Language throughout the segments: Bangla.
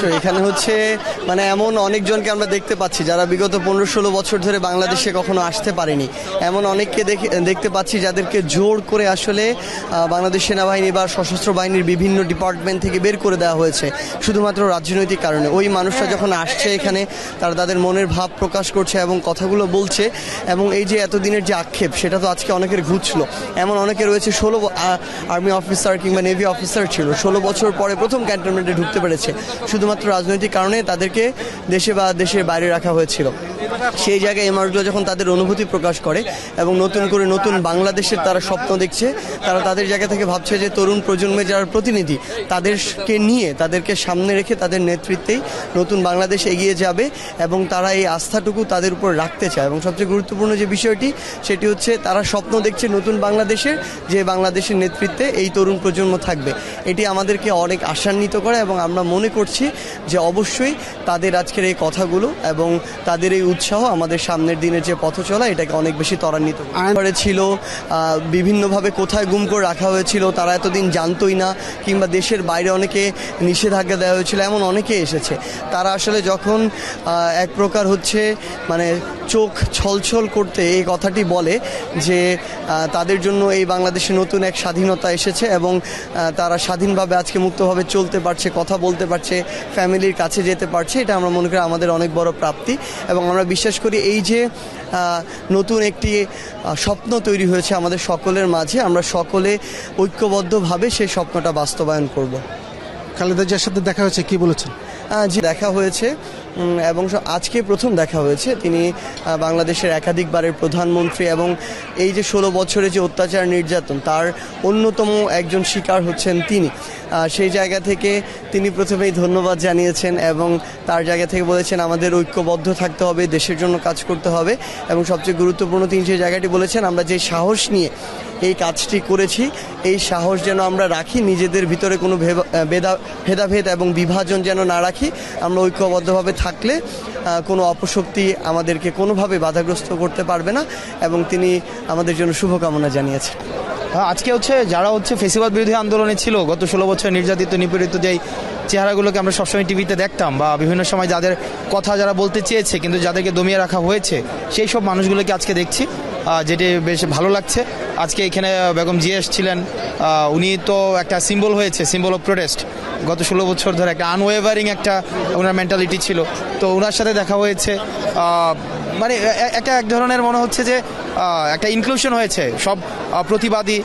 তো এখানে হচ্ছে মানে এমন অনেকজনকে আমরা দেখতে পাচ্ছি যারা বিগত পনেরো ষোলো বছর ধরে বাংলাদেশে কখনো আসতে পারেনি। এমন অনেককে দেখে দেখতে পাচ্ছি যাদেরকে জোর করে আসলে বাংলাদেশ সেনাবাহিনী বা সশস্ত্র বাহিনীর বিভিন্ন ডিপার্টমেন্ট থেকে বের করে দেওয়া হয়েছে শুধুমাত্র রাজনৈতিক কারণে। ওই মানুষরা যখন আসছে এখানে তারা তাদের মনের ভাব প্রকাশ করছে এবং কথাগুলো বলছে এবং এই যে এতদিনের যে আক্ষেপ সেটা তো আজকে অনেকের ঘুচলো। এমন অনেকে রয়েছে ষোলো আর্মি অফিসার কিংবা নেভি অফিসার ছিল ষোলো বছর পরে প্রথম ক্যান্টনমেন্টে ঢুকতে পেরেছে। শুধুমাত্র রাজনৈতিক কারণে তাদেরকে দেশে বা দেশের বাইরে রাখা হয়েছিল। সেই জায়গায় এই মানুষগুলো যখন তাদের অনুভূতি প্রকাশ করে এবং নতুন করে নতুন বাংলাদেশের তারা স্বপ্ন দেখছে, তারা তাদের জায়গা থেকে ভাবছে যে তরুণ প্রজন্মের যারা প্রতিনিধি, তাদেরকে নিয়ে, তাদেরকে সামনে রেখে তাদের নেতৃত্বেই নতুন বাংলাদেশ এগিয়ে যাবে এবং তারা এই আস্থাটুকু তাদের উপর রাখতে চায়। এবং সবচেয়ে গুরুত্বপূর্ণ যে বিষয়টি, সেটি হচ্ছে তারা স্বপ্ন দেখছে নতুন বাংলাদেশের যে বাংলাদেশের নেতৃত্বে এই তরুণ প্রজন্ম থাকবে। এটি আমাদেরকে অনেক আশান্বিত করে এবং আমরা মনে করছি যে অবশ্যই তাদের আজকের এই কথাগুলো এবং তাদের এই উৎসাহ আমাদের সামনের দিনের যে পথ চলা, এটাকে অনেক বেশি ত্বরান্বিত করে ছিল বিভিন্নভাবে কোথায় গুম করে রাখা হয়েছিল, তারা এতদিন জানতোই না, কিংবা দেশের বাইরে অনেকে নিষেধাজ্ঞা দেওয়া হয়েছিল, এমন অনেকে এসেছে। তারা আসলে যখন এক প্রকার হচ্ছে মানে চোখ ছলছল করতে এই কথাটি বলে যে তাদের জন্য এই বাংলাদেশে নতুন এক স্বাধীনতা এসেছে এবং তারা স্বাধীনভাবে আজকে মুক্তভাবে চলতে পারছে, কথা বলতে পারছে ফ্যামিলির কাছে যেতে পারছে এটা আমরা মনে করি আমাদের অনেক বড় প্রাপ্তি। এবং আমরা বিশ্বাস করি এই যে নতুন একটি স্বপ্ন তৈরি হয়েছে আমাদের সকলের মাঝে আমরা সকলে ঐক্যবদ্ধভাবে সেই স্বপ্নটা বাস্তবায়ন করব। খালেদা জিয়ার সাথে দেখা হয়েছে কি বলেছেন? জি দেখা হয়েছে। এবং আজকে প্রথম দেখা হয়েছে। তিনি বাংলাদেশের একাধিকবারের প্রধানমন্ত্রী এবং এই যে ষোলো বছরে যে অত্যাচার নির্যাতন তার অন্যতম একজন শিকার হচ্ছেন তিনি। সেই জায়গা থেকে তিনি প্রথমেই ধন্যবাদ জানিয়েছেন এবং তার জায়গা থেকে বলেছেন, আমাদের ঐক্যবদ্ধ থাকতে হবে, দেশের জন্য কাজ করতে হবে। এবং সবচেয়ে গুরুত্বপূর্ণ তিনি যে জায়গাটি বলেছেন, আমরা যে সাহস নিয়ে এই কাজটি করেছি, এই সাহস যেন আমরা রাখি, নিজেদের ভিতরে কোনো ভেদা- ভেদাভেদ এবং বিভাজন যেন না রাখি, আমরা ঐক্যবদ্ধভাবে থাকলে কোনো অপশক্তি আমাদেরকে কোনোভাবে বাধাগ্রস্ত করতে পারবে না। এবং তিনি আমাদের জন্য শুভকামনা জানিয়েছেন। আজকে হচ্ছে যারা হচ্ছে ফেসিবাদ বিরোধী আন্দোলনে ছিল, গত ষোলো নির্যাতিত, নিপীড়িত যেই চেহারাগুলোকে আমরা সবসময় টিভিতে দেখতাম বা বিভিন্ন সময় যাদের কথা যারা বলতে চেয়েছে কিন্তু যাদেরকে দমিয়ে রাখা হয়েছে, সেই সব মানুষগুলোকে আজকে দেখছি যেটি বেশ ভালো লাগছে। আজকে এখানে বেগম জিএস ছিলেন উনি তো একটা সিম্বল হয়েছে সিম্বল অফ প্রোটেস্ট গত ষোলো বছর ধরে একটা আনওয়েভারিং একটা ওনার মেন্টালিটি ছিল। তো ওনার সাথে দেখা হয়েছে মানে একটা এক ধরনের মনে হচ্ছে যে একটা ইনক্লুশন হয়েছে। সব প্রতিবাদী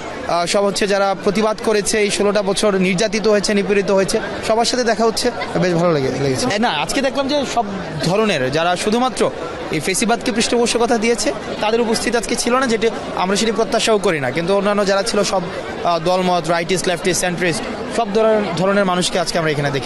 সব হচ্ছে যারা প্রতিবাদ করেছে, এই ষোলোটা বছর নির্যাতিত হয়েছে, নিপীড়িত হয়েছে, সবার সাথে দেখা হচ্ছে। বেশ ভালো লেগে লেগেছে। না, আজকে দেখলাম যে সব ধরনের যারা শুধুমাত্র এই ফেসিবাদকে পৃষ্ঠপোষকতা দিয়েছে, তাদের উপস্থিতি আজকে ছিল না, যেটি আমরা সেটি প্রত্যাশাও করি না। কিন্তু অন্যান্য যারা ছিল সব দলমত রাইটিস্ট লেফটিস্ট সেন্ট্রিস্ট সব ধরনের ধরনের মানুষকে আজকে আমরা এখানে দেখি।